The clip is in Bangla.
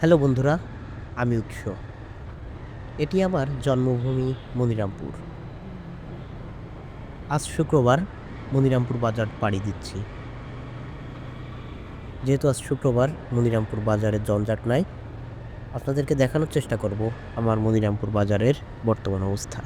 হ্যালো বন্ধুরা, আমি উৎস। এটি আমার জন্মভূমি মনিরামপুর। আজ শুক্রবার মনিরামপুর বাজার পাড়ি দিচ্ছি। যেহেতু আজ শুক্রবার মনিরামপুর বাজারের জঞ্জাট নাই, আপনাদেরকে দেখানোর চেষ্টা করব আমার মনিরামপুর বাজারের বর্তমান অবস্থা।